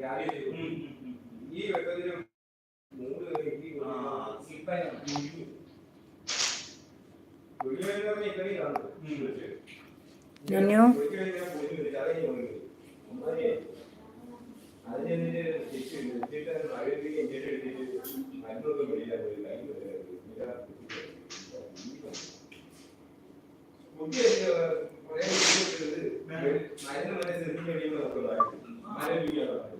ഈ വെട്ടത്തിൽ മൂന്ന് കുട്ടികൾക്ക് മരുന്ന് മറ്റേ ശ്രദ്ധിച്ച് കഴിയുമ്പോൾ നമുക്ക് മരം വീഴാൻ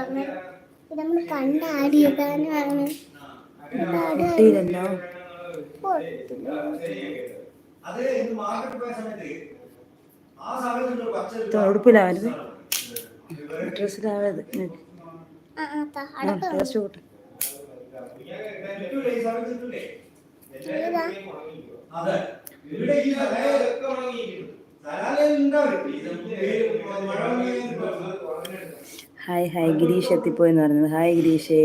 പിന്നെ ഇത് നമ്മൾ കണ്ടാടിയതാണ് കുട്ടിയിലല്ലോ അത് ഇന്ന് മാർക്കറ്റ് പോയ സമയത്ത് ആ സമയത്ത് ഒരു പച്ച ഒരു ഇത് ഉടുപ്പിലാ വരുന്നത്? ഡ്രസ്സിലാവത് ആ ആ, താ, അടക്ക ടേസ്റ്റ് കൂട്ടെ. അതെ. ഇവിടെ ഈ ഹായ് ഹായ് ഗിരീഷ് എത്തിപ്പോയെന്ന് പറയുന്നത്. ഹായ് ഗിരീഷേ.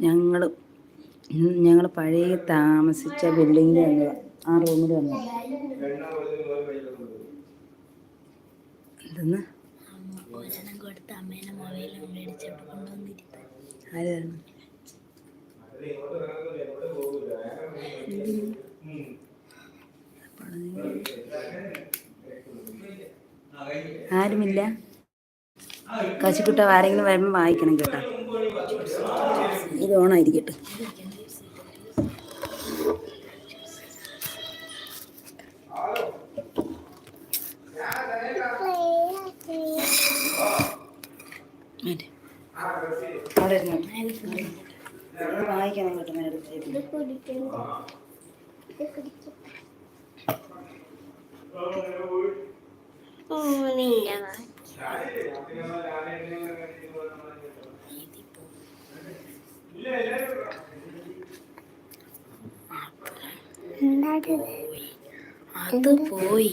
ഞങ്ങൾ ഞങ്ങൾ പഴയ താമസിച്ച ബിൽഡിങ്ങിൽ വന്നതാ. ആ റൂമിൽ വന്നതാ. എന്തെന്ന് കൊടുത്ത് ആരുമില്ല. കശിക്കുട്ട ആരെങ്കിലും വരുമ്പോൾ വായിക്കണം കേട്ടോ. ഇത് ഓണായിരിക്കട്ടെ മതി. അവിടെ ഇരുന്നോട്ടെ. ഇത് വായിക്കണം കേട്ടോ നേരത്തെ ഇത് കുടിക്കണ്ട ഇത് കുടിക്കും ഓ നിന്റെ വാ. എന്താത് അത് പോയി അത് പോയി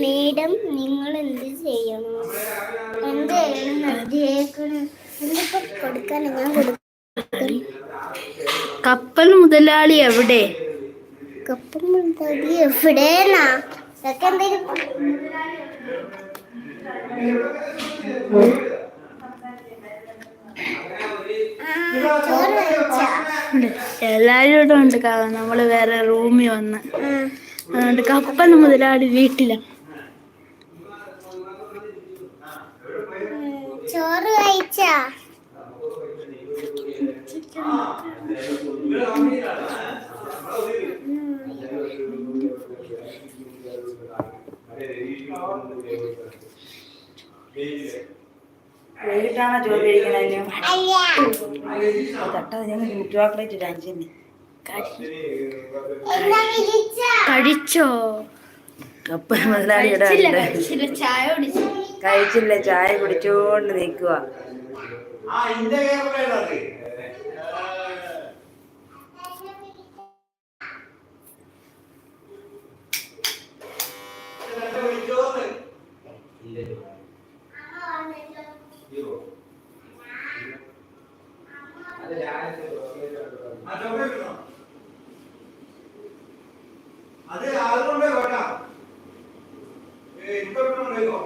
മേഡം നിങ്ങൾ എന്ത് ചെയ്യണം? എന്ത് ചെയ്യണം എഴുതിയേക്കണ്. എന്തിപ്പോ കൊടുക്കാനാ ഞാൻ കൊടുക്കും. കപ്പൽ മുതലാളി എവിടെ? കപ്പൽ മുതലാളി എവിടെന്നാ ഇതൊക്കെ എന്തെങ്കിലും ഉണ്ട് കാ- നമ്മൾ വേറെ റൂമിൽ വന്ന്. അതുകൊണ്ട് കപ്പൽ മുതലാളി വീട്ടില. ചോറ് കഴിച്ചാ? കഴിക്കണതിന് തട്ടാ ഞങ്ങൾ ചോക്ലേറ്റ് കഴിച്ചോ കപ്പ മുതലാളി കഴിച്ചില്ല ചായ കുടിച്ചോണ്ട് നിൽക്കുക ആ ഇന്റെ ക്യാമറ അത് വിളിച്ചോന്ന് ആ ചോക്ലേറ്റ് കിട്ടണം. അത് അതുകൊണ്ട് വേണ്ട ഇപ്പൊ കിട്ടണോ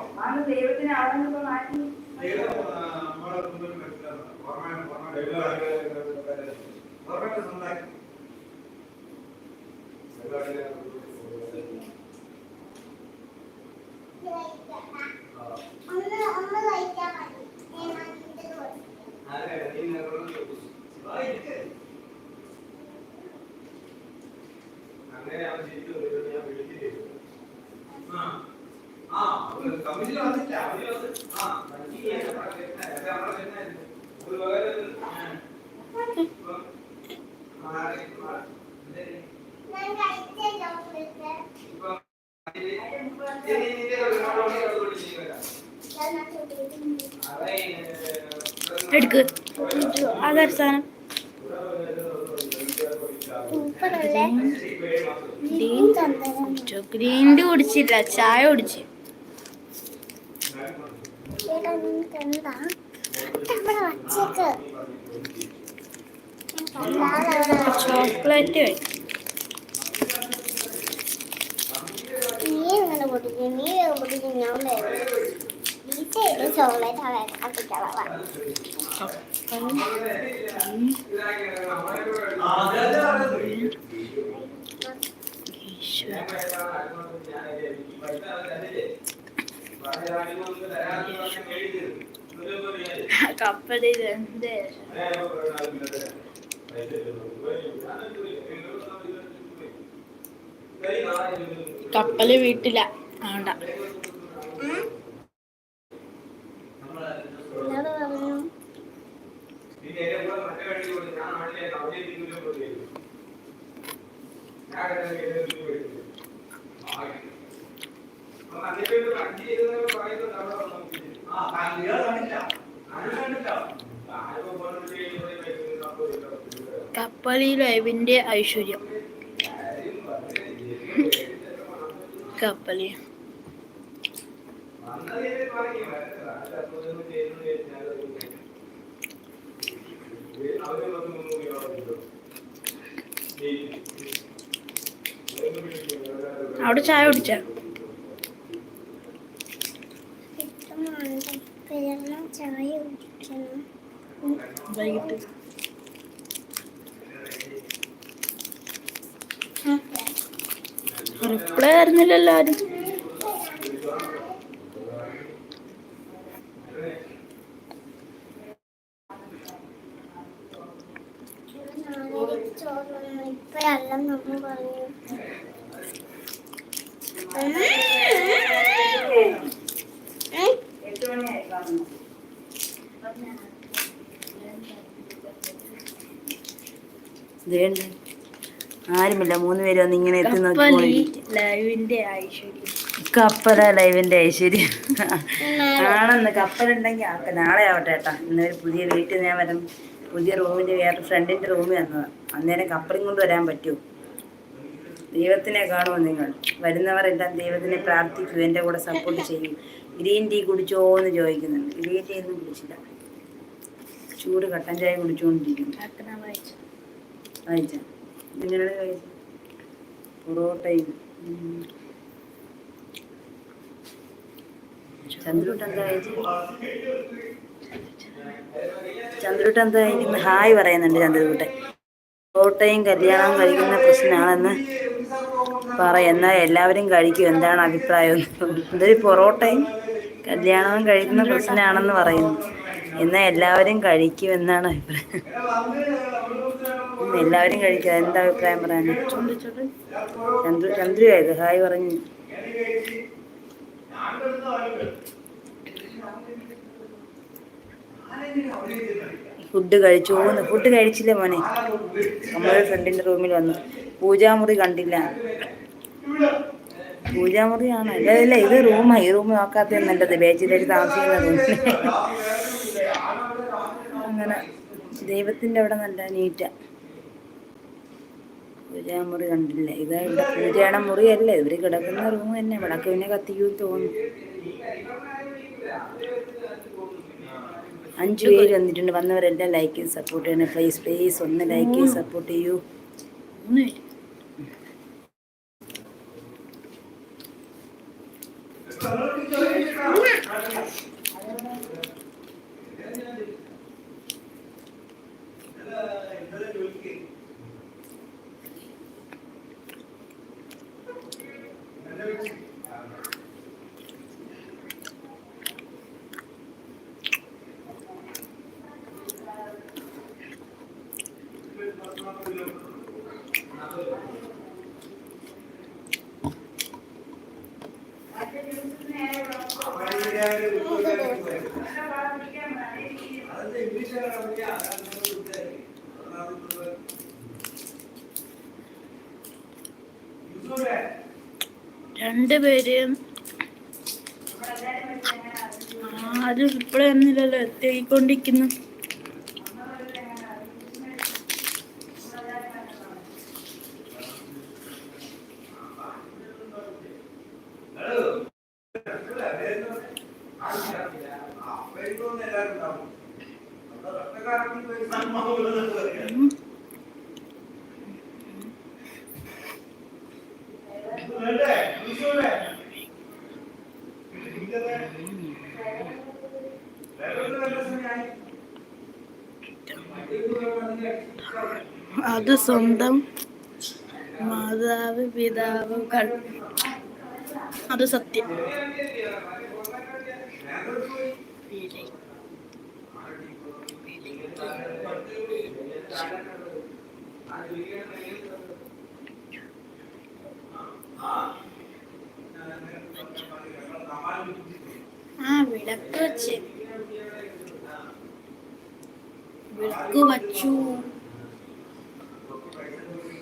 ദൈവത്തിന് അവിടെ നിന്ന് മാറ്റി ദൈവം നമ്മളെ മുമ്പിൽ വെച്ചിട്ടാണ്. ഓർമ്മ- ഓർമ്മ- ഓർമ്മയുടെ സ്വന്തമാക്കി. ഒന്ന് ഒന്ന് കഴിച്ചാൽ മതി ഞാൻ അതിന്റെ കൊടുത്തു ആ, ഇരിക്ക്. ആ. ആ, ഒരു കമ്മിറ്റിയിൽ വന്നില്ല. ആ, ഞാൻ കഴിച്ച ചോക്ലേറ്റ് ഞാൻ ചോക്ലേറ്റ് എടുക്ക്. അതൊരു സാധനം. സൂപ്പറല്ലേ ഗ്രീൻ കുടിച്ചോ? ടീ കുടിച്ചില്ല ചായ കുടിച്ചു. ചോക്ലേറ്റ് നീ എങ്ങനെ പൊട്ടിക്കും നീ വേഗം പൊട്ടിക്കും ഞാൻ ചോക്ലേറ്റ് കപ്പൽ വീട്ടില ആണ്ട എന്നോട് പറഞ്ഞു അത് കണ്ടില്ല. കപ്പലി ലൈവിന്റെ ഐശ്വര്യം. കപ്പലി. അവിടെ ചായ കുടിച്ച വൈകിട്ട് റിപ്ലൈ തരുന്നില്ലല്ലോ ആരും ആരുമില്ല മൂന്ന് പേര് വന്ന് ഇങ്ങനെ എത്തി നോക്കി കപ്പല ലൈവിന്റെ ഐശ്വര്യം. ആണെന്ന് കപ്പലുണ്ടെങ്കിൽ ആൾക്ക് നാളെ. ആവട്ടെ ഏട്ടാ. ഇന്ന് ഒരു പുതിയ വീട്ടിൽ ഞാൻ വരും. പുതിയ റൂമിന്റെ വേറെ ഫ്രണ്ടിന്റെ റൂമിൽ വന്നതാണ് അന്നേരം കപ്പലും കൊണ്ട് വരാൻ പറ്റുമോ ദൈവത്തിനെ കാണുമോ നിങ്ങൾ? വരുന്നവരെല്ലാം ദൈവത്തിനെ പ്രാർത്ഥിക്കൂ. എന്റെ കൂടെ സപ്പോർട്ട് ചെയ്യും. ഗ്രീൻ ടീ കുടിച്ചോ എന്ന് ചോദിക്കുന്നുണ്ട്. ഗ്രീൻ ടീ ഒന്നും കുടിച്ചില്ല. ചൂട് കട്ടൻ ചായ കുടിച്ചുകൊണ്ടിരിക്കുന്നു വായിച്ചു നിങ്ങളുടെ കഴിച്ച പൊറോട്ടയും. ചന്ദ്രൂട്ട് എന്താ ചന്ദ്രൂട്ട് എന്താ ഹായ് പറയുന്നുണ്ട് ചന്ദ്രകൂട്ടെ പൊറോട്ടയും കല്യാണം കഴിക്കുന്ന പ്രശ്നമാണെന്ന് പറ എന്നാൽ എല്ലാവരും കഴിക്കും. എന്താണ് അഭിപ്രായം? എന്തൊരു പൊറോട്ടയും കല്യാണവും കഴിക്കുന്ന പ്രശ്നമാണെന്ന് പറയുന്നു. എന്നാൽ എല്ലാവരും കഴിക്കും എന്നാണ് അഭിപ്രായം. എല്ലാവരും കഴിക്കും എന്താ അഭിപ്രായം പറയാൻ? ചന്ദ്രു ചന്ദ്രു ആയത് ഹായ് പറഞ്ഞു. ഫുഡ് കഴിച്ചു കഴിച്ചോന്ന് ഫുഡ് കഴിച്ചില്ലേ മോനെ? നമ്മുടെ ഫ്രണ്ടിന്റെ റൂമിൽ വന്നു. പൂജാമുറി കണ്ടില്ല. പൂജാമുറിയാണ്? അല്ല അല്ല ഇത് റൂമാ. ഈ റൂം നോക്കാത്ത നല്ലത്. ബേച്ചിലേക്ക് താമസിക്കുന്ന റൂം അങ്ങനെ. ദൈവത്തിന്റെ അവിടെ നല്ല നീറ്റാ. പൂജാമുറി കണ്ടില്ലേ? ഇത് ഇവിടെ പൂജയുടെ മുറിയല്ല? ഇവർ കിടക്കുന്ന റൂം തന്നെ. വിളക്ക് പിന്നെ കത്തിക്കും തോന്നുന്നു. അഞ്ചു പേര് വന്നിട്ടുണ്ട്. വന്നവരെല്ലാം ലൈക്ക് സപ്പോർട്ട് ചെയ്യണം. പ്ലീസ് പ്ലീസ് ഒന്ന് ലൈക്ക് ചെയ്ത് സപ്പോർട്ട് ചെയ്യൂ. മൂന്ന് പേര് രണ്ടുപേര്. ആരും റിപ്ലൈ ഒന്നുമില്ലല്ലോ എത്തിക്കൊണ്ടിരിക്കുന്നു. സ്വന്തം മാതാവ് പിതാവ് അത് സത്യം. ആ വിളക്ക് വെച്ച്. വിളക്ക് വച്ചു വെച്ചു. വിളക്ക് വെച്ചു എന്നാണ്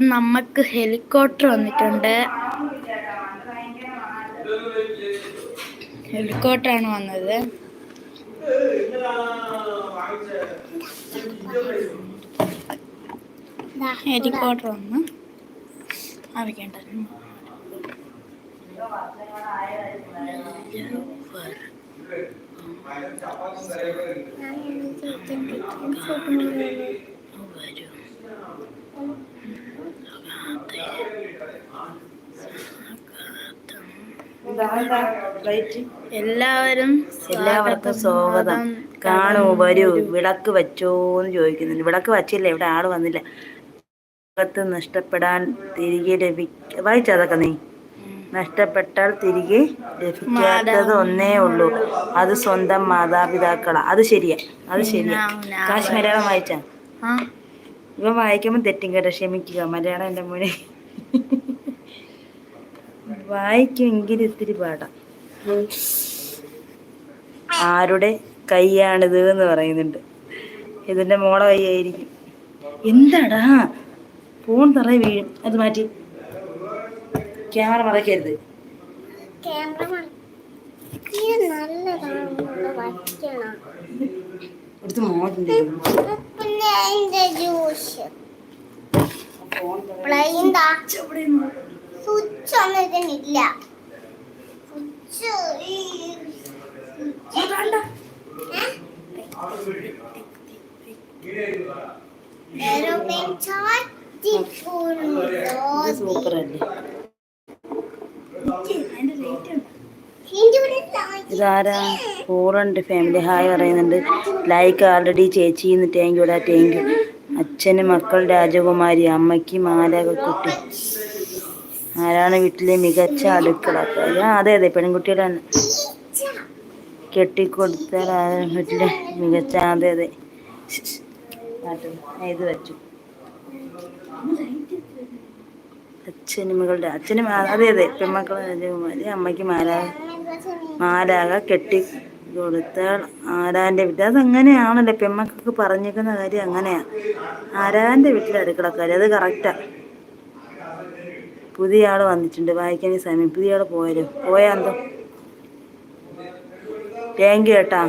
അപ്പം നമുക്ക് ഹെലികോപ്റ്റർ വന്നിട്ടുണ്ട്. ഹെലികോപ്റ്റർ ആണ് വന്നത്. ഹെലികോപ്റ്റർ വന്ന് അറിയിക്കേണ്ട ഞാൻ എല്ലാവരും എല്ലാവർക്കും സ്വാഗതം. കാണൂ വരൂ വിളക്ക് വച്ചോന്ന് ചോദിക്കുന്നുണ്ട്. വിളക്ക് വച്ചില്ല ഇവിടെ ആൾ വന്നില്ല. ലോകത്ത് നഷ്ടപ്പെടാൻ തിരികെ ലഭി വായിച്ചതൊക്കെ നീ? നഷ്ടപ്പെട്ടാൽ തിരികെ ലഭിക്കാത്തത് ഒന്നേ ഉള്ളൂ. അത് സ്വന്തം മാതാപിതാക്കളാ. അത് ശരിയാ. അത് ശരിയാ. കാശ് മലയാളം വായിച്ചാ? ഇവ വായിക്കുമ്പോൾ തെറ്റും കേട്ടോ. ക്ഷമിക്കുക. മലയാളം എന്റെ മോനെ. വായിക്കുമെങ്കിലും ഇത്തിരി പാടാം. ആരുടെ കൈയാണിത് എന്ന് പറയുന്നുണ്ട്. ഇതിന്റെ മോളെ കൈയായിരിക്കും. എന്താടാ? ഫോൺ തറ വീഴും. അത് മാറ്റി. ക്യാമറ മറക്കരുത്. എടുത്ത് മോതിന്റെ പിന്നെ സ്വിച്ച് ഒന്നും ഇതിനില്ല. ഇതാരാ? പോറുണ്ട് ഫാമിലി ഹായ് പറയുന്നുണ്ട്. ലൈക്ക് ആൾറെഡി ചേച്ചി എന്ന് താങ്ക് യുടാ താങ്ക് യു അച്ഛന് മക്കൾ രാജകുമാരി അമ്മയ്ക്ക് മാലകുട്ടി ആരാണ് വീട്ടിലെ മികച്ച അടുക്കളക്കാരി ആ അതെ അതെ പെൺകുട്ടികളാണ് കെട്ടിക്കൊടുത്താൽ ആരാണ് വീട്ടിലെ മികച്ച അതെ അതെ. ഇത് വെച്ചു. അച്ഛനുമകളുടെ മകളുടെ അച്ഛന് അതെ അതെ പെൺമക്കൾ രാജകുമാരി അമ്മയ്ക്ക് മാരാ മാരാക കെട്ടി കൊടുത്താൽ ആരാന്റെ വീട്ടിൽ. അതങ്ങനെയാണല്ലേ പെമ്മക്കൊക്കെ പറഞ്ഞേക്കുന്ന കാര്യം അങ്ങനെയാണ് ആരാന്റെ വീട്ടിൽ അടുക്കളക്കാരി? അത് കറക്റ്റാ പുതിയ ആൾ വന്നിട്ടുണ്ട്. വായിക്കാൻ ഈ സമയം. പുതിയ ആൾ പോയാലോ പോയാ എന്തോ? താങ്ക് യു കേട്ടാ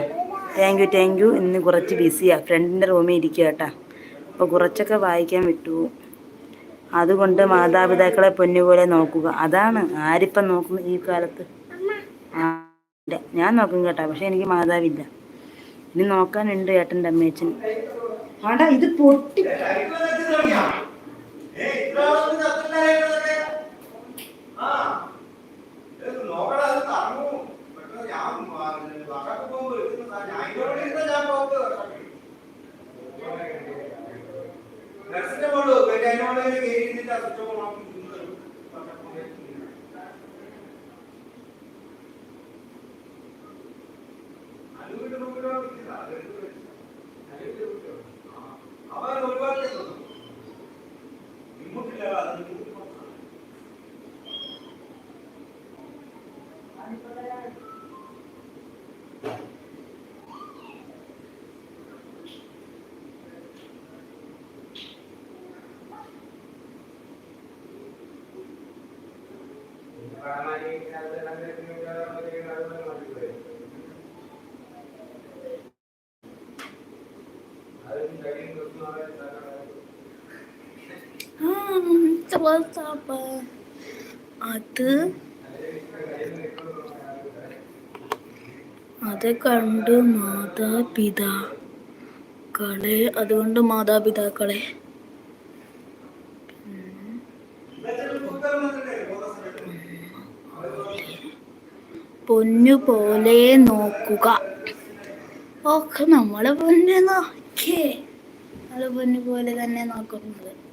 താങ്ക് യു താങ്ക് യു ഇന്ന് കുറച്ച് ബിസിയാ ഫ്രണ്ടിന്റെ റൂമിൽ ഇരിക്കുക കേട്ടാ അപ്പോൾ കുറച്ചൊക്കെ വായിക്കാൻ വിട്ടു. അതുകൊണ്ട് മാതാപിതാക്കളെ പൊന്നുപോലെ നോക്കുക. അതാണ്. ആരിപ്പം നോക്കുന്നു ഈ കാലത്ത്? ആ, ഇല്ല. ഞാൻ നോക്കും കേട്ടാ. പക്ഷെ എനിക്ക് മാതാവില്ല. ഇനി നോക്കാനുണ്ട് ഏട്ടന്റെ അമ്മയച്ഛൻ ആടാ ഇത് പൊട്ടി നോക്കടാ അത് തറങ്ങൂ പെട്ടെന്ന് ഞാൻ പോകുമ്പോ എടുക്കുന്ന സാധനം ഞാൻ ഇങ്ങോട്ട് ഇരുന്ന ഞാൻ പോകുമ്പോ നഴ്സിന്റെ മോൾ പിന്നെ അതിനോട് കയറി ഇരുന്നിട്ട് അസുഖം നോക്കി അവർ ഒരുപാട് ഇങ്ങോട്ടില്ല അത് ഇങ്ങോട്ട് നോക്കാം ആ, WhatsApp. അത് അത് കണ്ട് മാതാപിതാക്കളെ. അതുകൊണ്ട് മാതാപിതാക്കളെ. പൊന്നു പോലെ നോക്കുക. ഓക്കെ നമ്മളെ പൊന്നു നോക്കേ. നമ്മളെ പൊന്നു പോലെ തന്നെ നോക്കുന്നത്.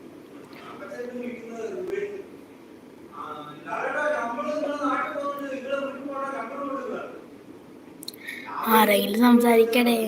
ആരെങ്കിലും സംസാരിക്കണേ?